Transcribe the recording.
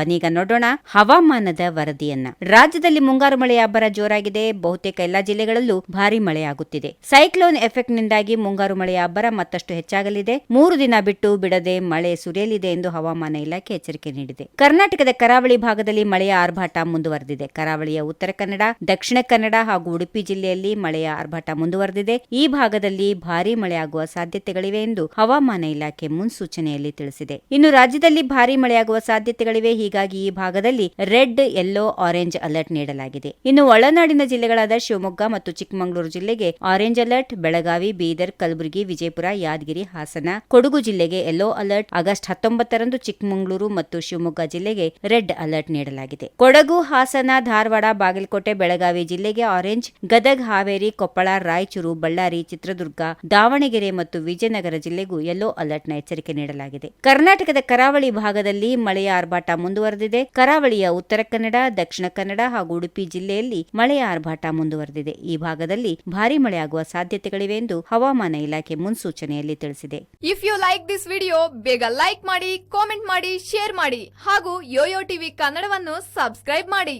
ಬನ್ನೀಗ ನೋಡೋಣ ಹವಾಮಾನದ ವರದಿಯನ್ನ. ರಾಜ್ಯದಲ್ಲಿ ಮುಂಗಾರು ಮಳೆಯ ಅಬ್ಬರ ಜೋರಾಗಿದೆ. ಬಹುತೇಕ ಎಲ್ಲಾ ಜಿಲ್ಲೆಗಳಲ್ಲೂ ಭಾರಿ ಮಳೆಯಾಗುತ್ತಿದೆ. ಸೈಕ್ಲೋನ್ ಎಫೆಕ್ಟ್ ನಿಂದಾಗಿ ಮುಂಗಾರು ಮಳೆಯ ಅಬ್ಬರ ಮತ್ತಷ್ಟು ಹೆಚ್ಚಾಗಲಿದೆ. ಮೂರು ದಿನ ಬಿಟ್ಟು ಬಿಡದೆ ಮಳೆ ಸುರಿಯಲಿದೆ ಎಂದು ಹವಾಮಾನ ಇಲಾಖೆ ಎಚ್ಚರಿಕೆ ನೀಡಿದೆ. ಕರ್ನಾಟಕದ ಕರಾವಳಿ ಭಾಗದಲ್ಲಿ ಮಳೆಯ ಆರ್ಭಾಟ ಮುಂದುವರೆದಿದೆ. ಕರಾವಳಿಯ ಉತ್ತರ ಕನ್ನಡ, ದಕ್ಷಿಣ ಕನ್ನಡ ಹಾಗೂ ಉಡುಪಿ ಜಿಲ್ಲೆಯಲ್ಲಿ ಮಳೆಯ ಆರ್ಭಾಟ ಮುಂದುವರೆದಿದೆ. ಈ ಭಾಗದಲ್ಲಿ ಭಾರಿ ಮಳೆಯಾಗುವ ಸಾಧ್ಯತೆಗಳಿವೆ ಎಂದು ಹವಾಮಾನ ಇಲಾಖೆ ಮುನ್ಸೂಚನೆಯಲ್ಲಿ ತಿಳಿಸಿದೆ. ಇನ್ನು ರಾಜ್ಯದಲ್ಲಿ ಭಾರಿ ಮಳೆಯಾಗುವ ಸಾಧ್ಯತೆಗಳಿವೆ. ಹೀಗಾಗಿ ಈ ಭಾಗದಲ್ಲಿ ರೆಡ್ ಯೆಲ್ಲೋ ಆರೆಂಜ್ ಅಲರ್ಟ್ ನೀಡಲಾಗಿದೆ. ಇನ್ನು ಒಳನಾಡಿನ ಜಿಲ್ಲೆಗಳಾದ ಶಿವಮೊಗ್ಗ ಮತ್ತು ಚಿಕ್ಕಮಗಳೂರು ಜಿಲ್ಲೆಗೆ ಆರೆಂಜ್ ಅಲರ್ಟ್ ಬೆಳಗಾವಿ, ಬೀದರ್, ಕಲಬುರಗಿ, ವಿಜಯಪುರ, ಯಾದಗಿರಿ, ಹಾಸನ, ಕೊಡಗು ಜಿಲ್ಲೆಗೆ ಯೆಲ್ಲೋ ಅಲರ್ಟ್ ಆಗಸ್ಟ್ ಹತ್ತೊಂಬತ್ತರಂದು ಚಿಕ್ಕಮಗಳೂರು ಮತ್ತು ಶಿವಮೊಗ್ಗ ಜಿಲ್ಲೆಗೆ ರೆಡ್ ಅಲರ್ಟ್ ನೀಡಲಾಗಿದೆ. ಕೊಡಗು, ಹಾಸನ, ಧಾರವಾಡ, ಬಾಗಲಕೋಟೆ, ಬೆಳಗಾವಿ ಜಿಲ್ಲೆಗೆ ಆರೆಂಜ್ ಗದಗ್, ಹಾವೇರಿ, ಕೊಪ್ಪಳ, ರಾಯಚೂರು, ಬಳ್ಳಾರಿ, ಚಿತ್ರದುರ್ಗ, ದಾವಣಗೆರೆ ಮತ್ತು ವಿಜಯನಗರ ಜಿಲ್ಲೆಗೂ ಯೆಲ್ಲೋ ಅಲರ್ಟ್ನ ಎಚ್ಚರಿಕೆ ನೀಡಲಾಗಿದೆ. ಕರ್ನಾಟಕದ ಕರಾವಳಿ ಭಾಗದಲ್ಲಿ ಮಳೆಯ ಆರ್ಭಾಟ ಮುಂದುವರೆದಿದೆ. ಕರಾವಳಿಯ ಉತ್ತರ ಕನ್ನಡ, ದಕ್ಷಿಣ ಕನ್ನಡ ಹಾಗೂ ಉಡುಪಿ ಜಿಲ್ಲೆಯಲ್ಲಿ ಮಳೆಯ ಆರ್ಭಾಟ ಮುಂದುವರೆದಿದೆ. ಈ ಭಾಗದಲ್ಲಿ ಭಾರಿ ಮಳೆಯಾಗುವ ಸಾಧ್ಯತೆಗಳಿವೆ ಎಂದು ಹವಾಮಾನ ಇಲಾಖೆ ಮುನ್ಸೂಚನೆಯಲ್ಲಿ ತಿಳಿಸಿದೆ. If you like this video ಬೇಗ ಲೈಕ್ ಮಾಡಿ ಕಾಮೆಂಟ್ ಮಾಡಿ ಶೇರ್ ಮಾಡಿ ಹಾಗೂ ಯೋಯೋ ಟಿವಿ ಕನ್ನಡವನ್ನು ಸಬ್ಸ್ಕ್ರೈಬ್ ಮಾಡಿ.